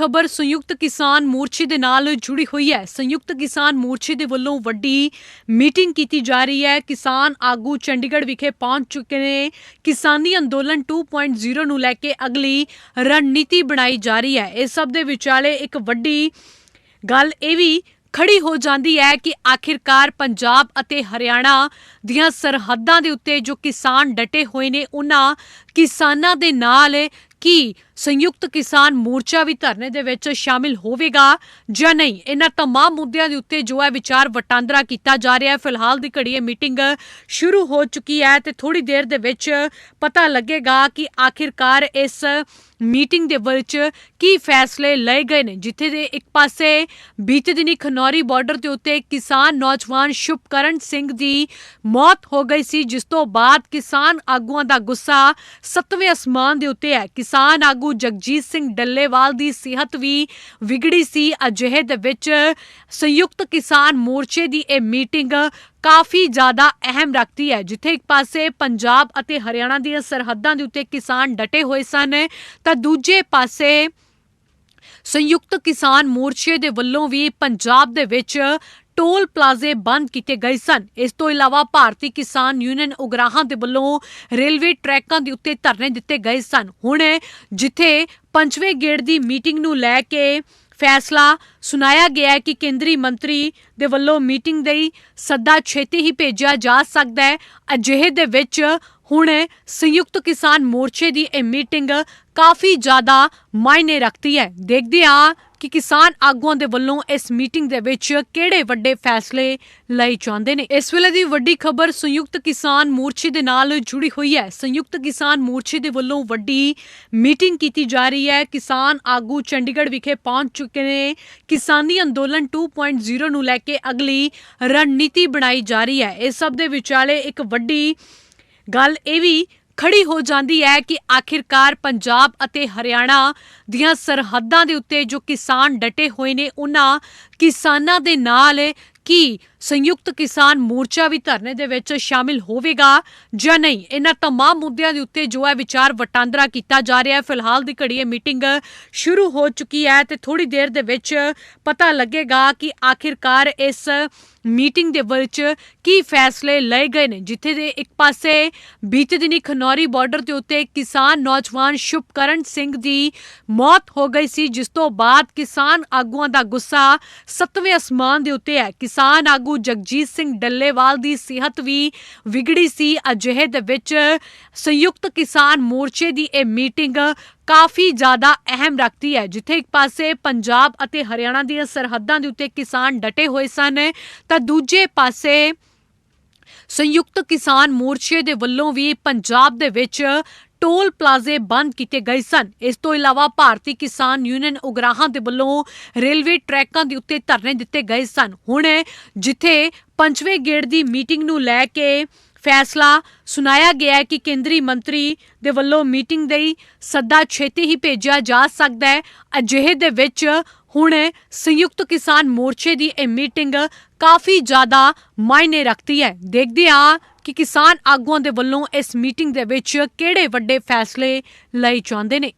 ਖਬਰ ਸੰਯੁਕਤ ਕਿਸਾਨ ਮੋਰਚੇ ਦੇ ਨਾਲ ਜੁੜੀ ਹੋਈ ਹੈ। ਸੰਯੁਕਤ ਕਿਸਾਨ ਮੋਰਚੇ ਦੇ ਵੱਲੋਂ ਵੱਡੀ ਮੀਟਿੰਗ ਕੀਤੀ ਜਾ ਰਹੀ ਹੈ। ਕਿਸਾਨ ਆਗੂ ਚੰਡੀਗੜ੍ਹ ਵਿਖੇ ਪਹੁੰਚ ਚੁੱਕੇ ਨੇ। ਕਿਸਾਨੀ ਅੰਦੋਲਨ 2.0 ਨੂੰ ਲੈ ਕੇ ਅਗਲੀ ਰਣਨੀਤੀ ਬਣਾਈ ਜਾ ਰਹੀ ਹੈ। ਇਸ ਸਭ ਦੇ ਵਿਚਾਲੇ ਇੱਕ ਵੱਡੀ ਗੱਲ ਇਹ ਵੀ ਖੜੀ ਹੋ ਜਾਂਦੀ ਹੈ ਕਿ ਆਖਿਰਕਾਰ ਪੰਜਾਬ ਅਤੇ ਹਰਿਆਣਾ ਦੀਆਂ ਸਰਹੱਦਾਂ ਦੇ ਉੱਤੇ ਜੋ ਕਿਸਾਨ ਡਟੇ ਹੋਏ ਨੇ, ਉਹਨਾਂ ਕਿਸਾਨਾਂ ਦੇ ਨਾਲ ਕੀ ਸੰਯੁਕਤ ਕਿਸਾਨ ਮੋਰਚਾ ਵੀ ਧਰਨੇ ਦੇ ਵਿੱਚ ਸ਼ਾਮਿਲ ਹੋਵੇਗਾ ਜਾਂ ਨਹੀਂ ਇਹਨਾਂ तमाम ਮੁੱਦਿਆਂ ਦੇ ਉੱਤੇ ਜੋ ਹੈ ਵਿਚਾਰ ਵਟਾਂਦਰਾ ਕੀਤਾ ਜਾ ਰਿਹਾ ਹੈ ਫਿਲਹਾਲ ਦੀ ਘੜੀ ਇਹ ਮੀਟਿੰਗ ਸ਼ੁਰੂ ਹੋ ਚੁੱਕੀ ਹੈ ਤੇ ਥੋੜੀ ਦੇਰ ਦੇ ਵਿੱਚ ਪਤਾ ਲੱਗੇਗਾ ਕਿ ਆਖਿਰਕਾਰ ਇਸ ਮੀਟਿੰਗ ਦੇ ਵਿੱਚ ਕੀ ਫੈਸਲੇ ਲਏ ਗਏ ਨੇ ਜਿੱਥੇ ਦੇ ਇੱਕ ਪਾਸੇ ਬੀਤੇ ਦਿਨੀ ਖਨੌਰੀ ਬਾਰਡਰ ਦੇ ਉੱਤੇ ਕਿਸਾਨ ਨੌਜਵਾਨ ਸ਼ੁਭਕਰਨ ਸਿੰਘ ਦੀ ਮੌਤ ਹੋ ਗਈ ਸੀ ਜਿਸ ਤੋਂ ਬਾਅਦ ਕਿਸਾਨ ਆਗੂਆਂ ਦਾ ਗੁੱਸਾ ਸੱਤਵੇਂ ਅਸਮਾਨ ਦੇ ਉੱਤੇ ਹੈ ਕਿਸਾਨ ਆਗੂ ਜਗਜੀਤ ਸਿੰਘ ਡੱਲੇਵਾਲ ਦੀ ਸਿਹਤ ਵੀ ਵਿਗੜੀ ਸੀ। ਅਜਿਹੇ ਦੇ ਵਿੱਚ ਸੰਯੁਕਤ ਕਿਸਾਨ ਮੋਰਚੇ ਦੀ ਇਹ ਮੀਟਿੰਗ ਕਾਫੀ ਜ਼ਿਆਦਾ ਅਹਿਮ ਰੱਖਦੀ ਹੈ, ਜਿੱਥੇ ਇੱਕ ਪਾਸੇ ਪੰਜਾਬ ਅਤੇ ਹਰਿਆਣਾ ਦੀਆਂ ਸਰਹੱਦਾਂ ਦੇ ਉੱਤੇ ਕਿਸਾਨ ਡਟੇ ਹੋਏ ਸਨ, ਤਾਂ ਦੂਜੇ ਪਾਸੇ ਸੰਯੁਕਤ ਕਿਸਾਨ ਮੋਰਚੇ ਦੇ ਵੱਲੋਂ ਵੀ ਪੰਜਾਬ ਦੇ ਵਿੱਚ ਟੋਲ ਪਲਾਜ਼ੇ ਬੰਦ ਕੀਤੇ ਗਏ ਸਨ। ਇਸ ਤੋਂ ਇਲਾਵਾ ਭਾਰਤੀ ਕਿਸਾਨ ਯੂਨੀਅਨ ਉਗਰਾਹਾਂ ਦੇ ਵੱਲੋਂ ਰੇਲਵੇ ਟਰੈਕਾਂ ਦੇ ਉੱਤੇ ਧਰਨੇ ਦਿੱਤੇ ਗਏ ਸਨ। ਹੁਣ ਜਿੱਥੇ ਪੰਜਵੇਂ ਗੇੜ ਦੀ ਮੀਟਿੰਗ ਨੂੰ ਲੈ ਕੇ ਫੈਸਲਾ ਸੁਣਾਇਆ ਗਿਆ ਹੈ ਕਿ ਕੇਂਦਰੀ ਮੰਤਰੀ ਦੇ ਵੱਲੋਂ ਮੀਟਿੰਗ ਲਈ ਸੱਦਾ ਛੇਤੀ ਹੀ ਭੇਜਿਆ ਜਾ ਸਕਦਾ ਹੈ। ਅਜਿਹੇ ਦੇ ਵਿੱਚ ਹੁਣ ਸੰਯੁਕਤ ਕਿਸਾਨ ਮੋਰਚੇ ਦੀ ਇਹ ਮੀਟਿੰਗ ਕਾਫੀ ਜ਼ਿਆਦਾ ਮਾਇਨੇ ਰੱਖਦੀ ਹੈ। ਦੇਖਦੇ ਹਾਂ ਕਿ ਕਿਸਾਨ ਆਗੂਆਂ ਦੇ ਵੱਲੋਂ ਇਸ ਮੀਟਿੰਗ ਦੇ ਵਿੱਚ ਕਿਹੜੇ ਵੱਡੇ ਫੈਸਲੇ ਲਏ ਜਾਂਦੇ ਨੇ? ਇਸ ਵੇਲੇ ਦੀ ਵੱਡੀ ਖਬਰ ਸੰਯੁਕਤ ਕਿਸਾਨ ਮੋਰਚੇ ਦੇ ਨਾਲ ਜੁੜੀ ਹੋਈ ਹੈ। ਸੰਯੁਕਤ ਕਿਸਾਨ ਮੋਰਚੇ ਦੇ ਵੱਲੋਂ ਵੱਡੀ ਮੀਟਿੰਗ ਕੀਤੀ ਜਾ ਰਹੀ ਹੈ। ਕਿਸਾਨ ਆਗੂ ਚੰਡੀਗੜ੍ਹ ਵਿਖੇ ਪਹੁੰਚ ਚੁੱਕੇ ਨੇ। ਕਿਸਾਨੀ ਅੰਦੋਲਨ 2.0 ਨੂੰ ਲੈ ਕੇ ਅਗਲੀ ਰਣਨੀਤੀ ਬਣਾਈ ਜਾ ਰਹੀ ਹੈ। ਇਸ ਸਭ ਦੇ ਵਿਚਾਲੇ ਇੱਕ ਵੱਡੀ ਗੱਲ ਇਹ ਵੀ ਖੜੀ ਹੋ ਜਾਂਦੀ ਹੈ ਕਿ ਆਖਿਰਕਾਰ ਪੰਜਾਬ ਅਤੇ ਹਰਿਆਣਾ ਦੀਆਂ ਸਰਹੱਦਾਂ ਦੇ ਉੱਤੇ ਜੋ ਕਿਸਾਨ ਡਟੇ ਹੋਏ ਨੇ, ਉਹਨਾਂ ਕਿਸਾਨਾਂ ਦੇ ਨਾਲ ਕੀ ਸੰਯੁਕਤ ਕਿਸਾਨ ਮੋਰਚਾ ਵੀ ਧਰਨੇ ਦੇ ਵਿੱਚ ਸ਼ਾਮਿਲ ਹੋਵੇਗਾ ਜਾਂ ਨਹੀਂ? ਇਹਨਾਂ ਤਮਾਮ ਮੁੱਦਿਆਂ ਦੇ ਉੱਤੇ ਜੋ ਹੈ ਵਿਚਾਰ ਵਟਾਂਦਰਾ ਕੀਤਾ ਜਾ ਰਿਹਾ ਹੈ। ਫਿਲਹਾਲ ਦੀ ਘੜੀ ਇਹ ਮੀਟਿੰਗ ਸ਼ੁਰੂ ਹੋ ਚੁੱਕੀ ਹੈ ਤੇ ਥੋੜੀ ਦੇਰ ਦੇ ਵਿੱਚ ਪਤਾ ਲੱਗੇਗਾ ਕਿ ਆਖਿਰਕਾਰ ਇਸ ਮੀਟਿੰਗ ਦੇ ਵਿੱਚ ਕੀ ਫੈਸਲੇ ਲਏ ਗਏ ਨੇ। ਜਿੱਥੇ ਦੇ ਇੱਕ ਪਾਸੇ ਬੀਤੇ ਦਿਨੀ ਖਨੌਰੀ ਬਾਰਡਰ ਦੇ ਉੱਤੇ ਕਿਸਾਨ ਨੌਜਵਾਨ ਸ਼ੁਭਕਰਨ ਸਿੰਘ ਦੀ ਮੌਤ ਹੋ ਗਈ ਸੀ, ਜਿਸ ਤੋਂ ਬਾਅਦ ਕਿਸਾਨ ਆਗੂਆਂ ਦਾ ਗੁੱਸਾ ਸੱਤਵੇਂ ਅਸਮਾਨ ਦੇ ਉੱਤੇ ਹੈ। ਕਿਸਾਨ ਆਗੂ ਜਗਜੀਤ ਸਿੰਘ ਡੱਲੇਵਾਲ ਦੀ ਸਿਹਤ ਵੀ ਵਿਗੜੀ ਸੀ। ਅਜਿਹੇ ਦੇ ਵਿੱਚ ਸੰਯੁਕਤ ਕਿਸਾਨ ਮੋਰਚੇ ਦੀ ਇਹ ਮੀਟਿੰਗ ਕਾਫੀ ਜ਼ਿਆਦਾ ਅਹਿਮ ਰੱਖਦੀ ਹੈ। ਜਿੱਥੇ ਇੱਕ ਪਾਸੇ ਪੰਜਾਬ ਅਤੇ ਹਰਿਆਣਾ ਦੀਆਂ ਸਰਹੱਦਾਂ ਦੇ ਉੱਤੇ ਕਿਸਾਨ ਡਟੇ ਹੋਏ ਸਨ, ਤਾਂ ਦੂਜੇ ਪਾਸੇ ਸੰਯੁਕਤ ਕਿਸਾਨ ਮੋਰਚੇ ਦੇ ਵੱਲੋਂ ਵੀ ਪੰਜਾਬ ਦੇ ਵਿੱਚ ਟੋਲ ਪਲਾਜ਼ੇ ਬੰਦ ਕੀਤੇ ਗਏ ਸਨ। ਇਸ ਤੋਂ ਇਲਾਵਾ ਭਾਰਤੀ ਕਿਸਾਨ ਯੂਨੀਅਨ ਉਗਰਾਹਾਂ ਦੇ ਵੱਲੋਂ ਰੇਲਵੇ ਟਰੈਕਾਂ ਦੇ ਉੱਤੇ ਧਰਨੇ ਦਿੱਤੇ ਗਏ ਸਨ। ਹੁਣ ਜਿੱਥੇ ਪੰਜਵੇਂ ਗੇੜ ਦੀ ਮੀਟਿੰਗ ਨੂੰ ਲੈ ਕੇ ਫੈਸਲਾ ਸੁਣਾਇਆ ਗਿਆ ਹੈ ਕਿ ਕੇਂਦਰੀ ਮੰਤਰੀ ਦੇ ਵੱਲੋਂ ਮੀਟਿੰਗ ਲਈ ਸੱਦਾ ਛੇਤੀ ਹੀ ਭੇਜਿਆ ਜਾ ਸਕਦਾ ਹੈ। ਅਜਿਹੇ ਦੇ ਵਿੱਚ ਹੁਣ ਸੰਯੁਕਤ ਕਿਸਾਨ ਮੋਰਚੇ ਦੀ ਇਹ ਮੀਟਿੰਗ ਕਾਫੀ ਜ਼ਿਆਦਾ ਮਾਇਨੇ ਰੱਖਦੀ ਹੈ। ਦੇਖਦੇ ਹਾਂ ਕਿ ਕਿਸਾਨ ਆਗੂਆਂ ਦੇ ਵੱਲੋਂ ਇਸ ਮੀਟਿੰਗ ਦੇ ਵਿੱਚ ਕਿਹੜੇ ਵੱਡੇ ਫੈਸਲੇ ਲਏ ਜਾਂਦੇ ਨੇ।